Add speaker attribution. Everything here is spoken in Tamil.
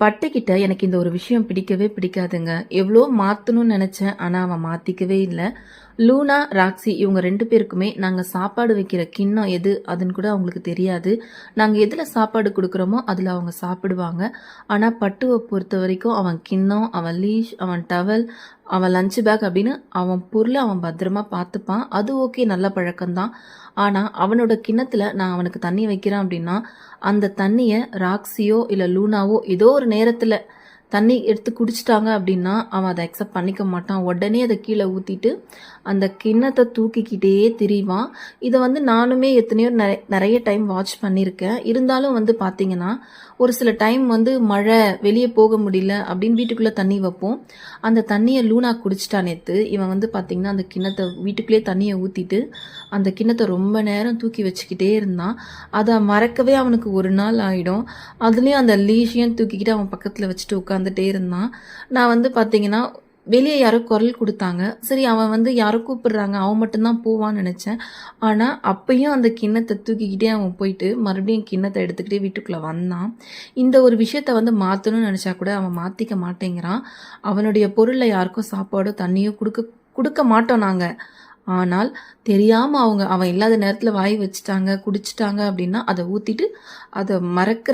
Speaker 1: பட்டுக்கிட்ட எனக்கு இந்த ஒரு விஷயம் பிடிக்கவே பிடிக்காதுங்க. எவ்வளோ மாற்றணும்னு நினச்சேன் ஆனால் அவன் மாற்றிக்கவே இல்லை. லூனா ராக்ஸி இவங்க ரெண்டு பேருக்குமே நாங்கள் சாப்பாடு வைக்கிற கிண்ணம் எது அதுன்னு கூட அவங்களுக்கு தெரியாது. நாங்கள் எதில் சாப்பாடு கொடுக்குறோமோ அதில் அவங்க சாப்பிடுவாங்க. ஆனால் பட்டுவை பொறுத்த வரைக்கும் அவன் கிண்ணம் அவன் லீஷ் அவன் டவல் அவன் லஞ்ச் பேக் அப்படின்னு அவன் பொருளை அவன் பத்திரமா பார்த்துப்பான். அது ஓகே நல்ல பழக்கம்தான். ஆனால் அவனோட கிண்ணத்தில் நான் அவனுக்கு தண்ணி வைக்கிறேன் அப்படின்னா அந்த தண்ணியை ராக்ஸியோ இல்லை லூனாவோ ஏதோ ஒரு நேரத்தில் தண்ணி எடுத்து குடிச்சிட்டாங்க அப்படின்னா அவன் அதை அக்செப்ட் பண்ணிக்க மாட்டான். உடனே அதை கீழே ஊற்றிட்டு அந்த கிண்ணத்தை தூக்கிக்கிட்டே திரிவான். இதை வந்து நானுமே எத்தனையோ நிறைய நிறைய டைம் வாட்ச் பண்ணியிருக்கேன். இருந்தாலும் வந்து பார்த்தீங்கன்னா ஒரு சில டைம் வந்து மழை வெளியே போக முடியல அப்படின்னு வீட்டுக்குள்ளே தண்ணி வைப்போம். அந்த தண்ணியை லூனா குடிச்சிட்டா நேற்று இவன் வந்து பார்த்தீங்கன்னா அந்த கிண்ணத்தை வீட்டுக்குள்ளேயே தண்ணியை ஊற்றிட்டு அந்த கிண்ணத்தை ரொம்ப நேரம் தூக்கி வச்சுக்கிட்டே இருந்தான். அதை மறக்கவே அவனுக்கு ஒரு நாள் ஆகிடும் அதுலேயும் அந்த லீஷையும் தூக்கிக்கிட்டு அவன் பக்கத்தில் வச்சுட்டு வந்துகிட்டே இருந்தான். நான் வந்து பார்த்தீங்கன்னா வெளியே யாரோ குரல் கொடுத்தாங்க. சரி அவன் வந்து யாரோ கூப்பிடுறாங்க. அவன் மட்டும்தான் போவான்னு நினச்சேன். ஆனால் அப்பயும் அந்த கிண்ணத்தை தூக்கிக்கிட்டே அவன் போயிட்டு மறுபடியும் கிண்ணத்தை எடுத்துக்கிட்டே வீட்டுக்குள்ளே வந்தான். இந்த ஒரு விஷயத்த வந்து மாற்றணும்னு நினச்சா கூட அவன் மாற்றிக்க மாட்டேங்கிறான். அவனுடைய பொருளில் யாருக்கும் சாப்பாடோ தண்ணியோ கொடுக்க கொடுக்க மாட்டோம் நாங்கள் ஆனால் தெரியாமல் அவங்க அவன் இல்லாத நேரத்தில் வாய் வச்சுட்டாங்க குடிச்சிட்டாங்க அப்படின்னா அதை ஊற்றிட்டு அதை மறக்கிற